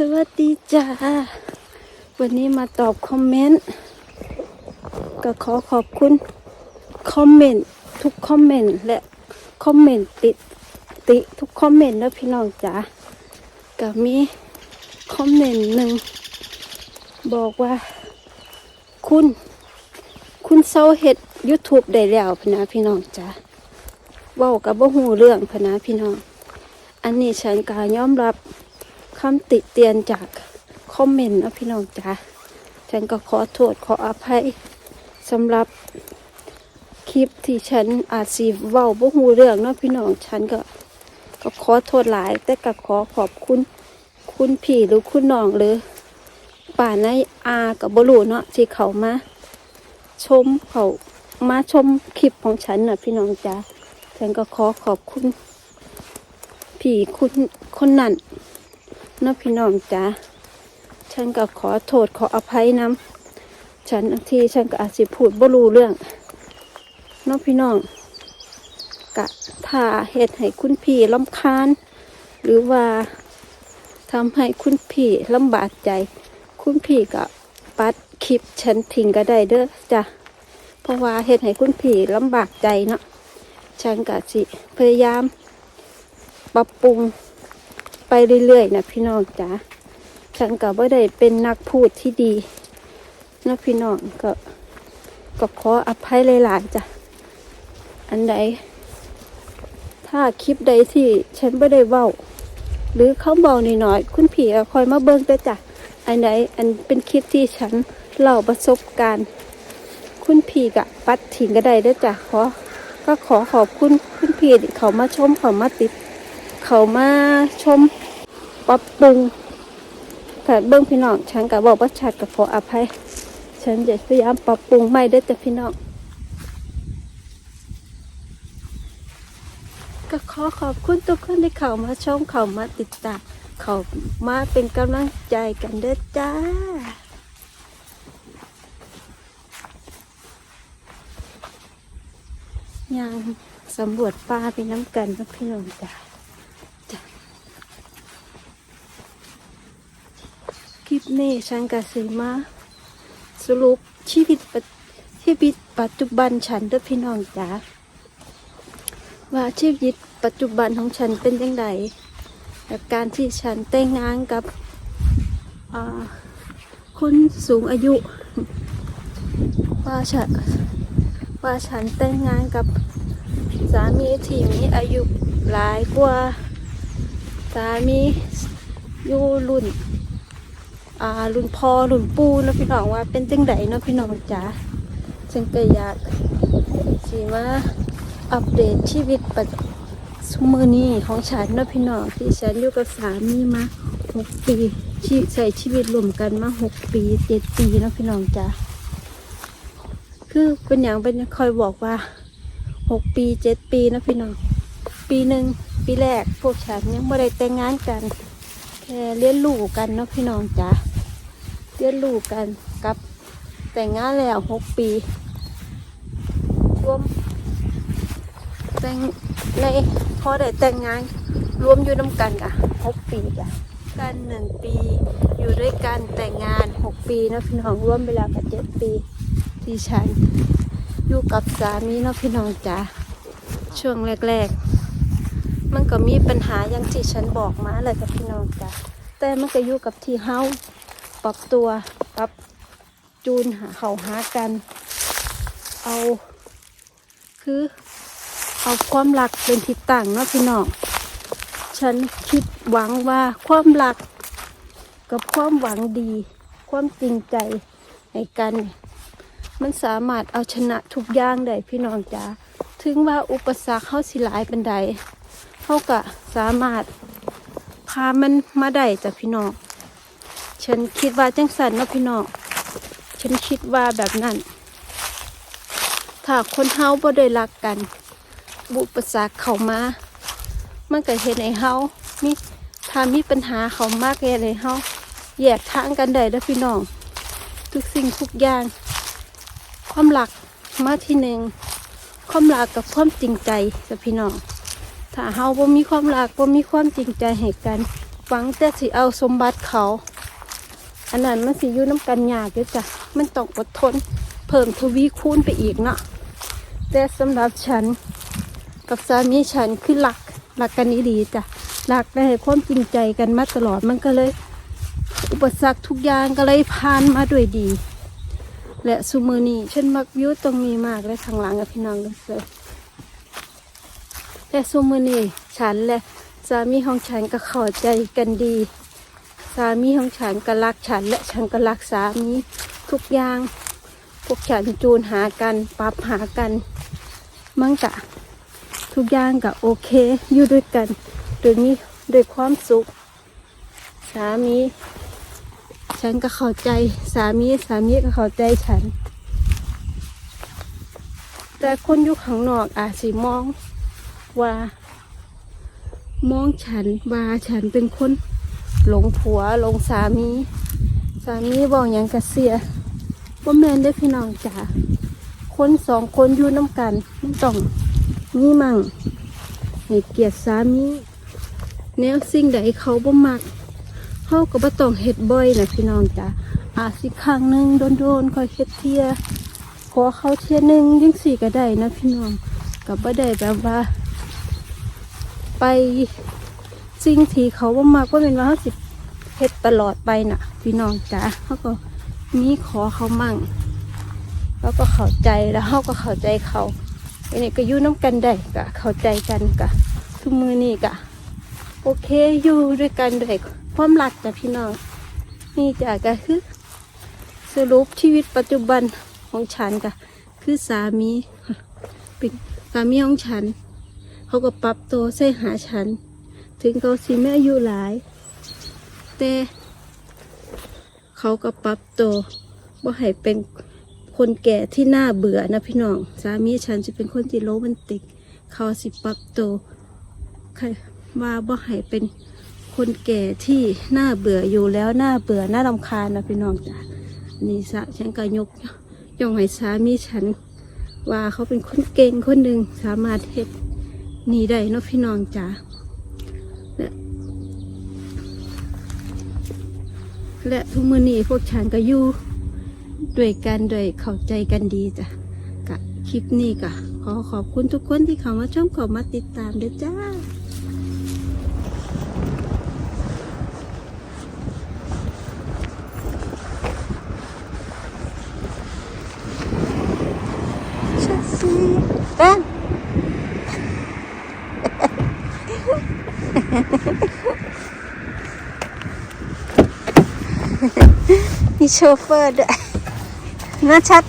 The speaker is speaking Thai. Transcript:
สวัสดีจ้า วันนี้มาตอบคอมเมนต์ ก็ขอขอบคุณ คอมเมนต์ ทุกคอมเมนต์ และคอมเมนต์ติดติทุกคอมเมนต์นะพี่น้องจ๋าก็มีคอมเมนต์หนึ่ง บอกว่า คุณ คุณเซาเห็ด YouTube ได้แล้วพนะพี่น้องจ๋าเว้ากับบ่หูเรื่องพนะพี่น้อง อันนี้ฉันก็ยอมรับ คำติเตียนจากคอมเมนต์นะพี่น้องจ๋าฉันก็ขอโทษขออภัยสำหรับคลิปที่ฉันอาจสีเว้าบ่หูเรื่องเนาะพี่น้องฉันก็ก็ขอโทษหลาย แต่ก็ขอขอบคุณคุณพี่หรือคุณน้องหรือป่าในอากับบรูเนาะที่เขามา ชมเขามาชมคลิปของฉันน่ะพี่น้องจ๋าฉันก็ขอขอบคุณผีคุณคนนั้น นะพี่น้องจ๋าฉันก็ขอโทษขออภัยน้ำฉันที่ฉันก็อาจสิพูดบ่รู้เรื่องเนาะพี่น้องกะถ้าเหตุให้คุณพี่ลำคาญ หรือว่าทำให้คุณพี่ลำบากใจ คุณพี่ก็ปัดคลิปฉันทิ้งก็ได้เด้อจ้ะเพราะว่าเหตุให้คุณพี่ลำบากใจเนาะฉันก็สิพยายามปรับปรุง ไปเรื่อยๆนะพี่น้องจ๋าฉันก็ไม่ได้เป็นนักพูดที่ดีนะพี่น้องก็ก็ขออภัยหลายๆจ้ะอันใด ถ้าคลิปใดที่ฉันไม่ได้เว้า หรือเขาเบาหน่อยๆคุณผีก็คอยมาเบิ้งเด้จ้ะอันใดอันเป็นคลิปที่ฉันเล่าประสบการณ์ คุณผีกะปัดถิ่งก็ได้ด้อจ้ะขอก็ขอขอบคุณคุณพีเขามาชมเขามาติด เขามาชมปรับปรุงแต่เบื้องพี่น้องฉันก็บอกว่าชัดกับขออภัย ฉันจะพยายามปรับปรุงไม่ได้แต่พี่น้องก็ขอขอบคุณทุกคนที่เขามาชมเขามาติดตามเขามาเป็นกำลังใจกันเด้อจ้ายังสำรวจป่าไปน้ำกันนะพี่น้องจ้าจ้ะคลิป นี้ฉันกสิมาสรุปชีวิตปัจชีวิตปัจจุบันฉันด้อพี่น้องจ้าว่าชีวิตปัจจุบันของฉันเป็นยังไงกับการที่ฉันแต่งงานกับคนสูงอายุ ว่าฉันว่าฉันแต่งงานกับสามีที่มีอายุหลายกว่า สามีอยู่รุ่น อ่ารุ่นพ่อรุ่นปู่นะพี่น้องว่าเป็นจังไดเนาะพี่น้องจ๋าฉันก็อยากสิมาอัปเดตชีวิตปัจจุบันนี้ของฉันนะพี่น้องที่ฉันอยู่กับสามีมาหกปีชีใช้ชีวิตรวมกันมาหกปีเจ็ดปีนะพี่น้องจ๋าคือเป็นอย่างเป็นคอยบอกว่าหกปีเจ็ดปีนะพี่น้อง ปีหนึ่งปีแรกพวกฉันยังไม่ได้แต่งงานกัน เลี้ยนลูกกันเนาะพี่น้องจ้ะเลี้ยนลูกกันกับแต่งงานแล้วหกปีรวมแต่งในพอได้แต่งงานรวมอยู่น้ำกันอะหกปีจ้ะกันหนึ่งปีอยู่ด้วยกันแต่งงานหกปีเนาะพี่น้องรวมไปแล้วกับเจ็ดปีที่ฉันอยู่กับสามีเนาะพี่น้องจ๋าช่วงแรก ๆ มันก็มีปัญหาอย่างที่ฉันบอกมาเลยกับพี่น้องจ๋าแต่มันก็อยู่กับที่เฮาปรับตัวปรับจูนหาเขาหากัน เอา คือเอาความรักเป็นทิศต่างเนาะพี่น้องฉันคิดหวังว่าความรักกับความหวังดี ความจริงใจให้กัน มันสามารถเอาชนะทุกอย่างได้พี่น้องจ๋าถึงว่าอุปสรรคเขาสิหลายเป็นใด เขาก็สามารถพามันมาได้จากพี่น้อง ฉันคิดว่าจังสันนะพี่น้อง ฉันคิดว่าแบบนั้น ถ้าคนเฮาบ่ได้รักกัน บุปสรรคเข้ามา มันก็เห็นให้เฮามีถ้ามีปัญหาเขามากเลยให้เฮาแยกทางกันได้แล้วพี่น้อง ทุกสิ่งทุกอย่าง ความหลักมาที่หนึ่งความหลักกับความจริงใจกัพี่น้อง ถ้าเฮาบ่มีความหลักบ่มีความจริงใจให้กันหวังแต่สิเอาสมบัติเขา อันนั้นมันสิอยู่น้ำกันยากเด้อจ้ะมันต้องอดทน เพิ่มทวีคูณไปอีกเนาะแต่สำหรับฉันกับสามีฉันคือหลักหลักกันนี้ดีจ้ะหลักได้ความจริงใจกันมาตลอดมันก็เลย อุปสรรคทุกอย่างก็เลยผ่านมาด้วยดี และซูมือนี้ฉันมักวิวตรงนี้มากเลยข้างหลังกับพี่น้องเลย และซูมือนี้ฉันและสามีของฉันก็เข้าใจกันดี สามีของฉันก็รักฉัน และฉันก็รักสามีทุกอย่าง พวกฉันจูนหากันปรับหากัน มั่งกะ ทุกอย่างก็โอเคอยู่ด้วยกันโดยมีด้วยความสุข สามี ฉันก็เข้าใจสามีสามีก็เข้าใจฉัน แต่คนอยู่ข้างนอกอาจสิมอง ว่า มองฉันว่าฉันเป็นคนหลงผัวหลงสามี สามีบอกอย่างกระเสียว่าแมนได้พี่น้องจ๋าคนสองคนอยู่น้ำกันมันต้องมีมั่งให้เกียรติสามีแนวสิ่งใดเขาบ่มักเขาก็บ่ต้องเฮ็ดบ่อยนะพี่น้องจ้ะอาจสิครั้งหนึ่งโดนๆคอยเฮ็ดเทียขอเขาเทียหนึ่งยังสี่ก็ได้นะพี่น้องก็บ่ได้แบบว่า ไปสิ่งที่เขาบ่มักว่าเป็นว่าเขาสิเฮ็ดตลอดไปน่ะ พี่น้องจ้ะเขาก็มีขอเขามั่งแล้วก็เข้าใจแล้วเขาก็เข้าใจเขาอันนี้ก็อยู่น้ำกันได้ก็เข้าใจกันก็ทุกมือนี่ก็โอเคอยู่ด้วยกันด้วยความรักจ้ะพี่น้องนี่จ้ะก็คือสรุปชีวิตปัจจุบันของฉันก็คือสามีเป็นสามีของฉัน เขาก็ปรับตัวใส่หาฉัน ถึงเขาสิไม่อายุหลาย แต่เขาก็ปรับตัวว่าให้เป็นคนแก่ที่น่าเบื่อนะพี่น้องสามีฉันจะเป็นคนที่โรแมนติก เขาสิปรับตัวว่าบ่ให้เป็นคนแก่ที่น่าเบื่ออยู่แล้วน่าเบื่อน่ารำคาญนะพี่น้องจ้ะนี่สะฉันก็ยกย่องให้สามีฉัน ว่าเขาเป็นคนเก่งคนหนึ่งสามารถเฮ็ด นีได้เนาะพี่น้องจ้ะและและทุกมือนี้พวกฉันก็อยู่ด้วยกันด้วยเข้าใจกันดีจ้ะกะคลิปนี้กะขอขอบคุณทุกคนที่เข้ามาชมเข้ามาติดตามด้วยจ้า ฉันสิแป้ง มีโชเฟอร์ด้วยน่าชัด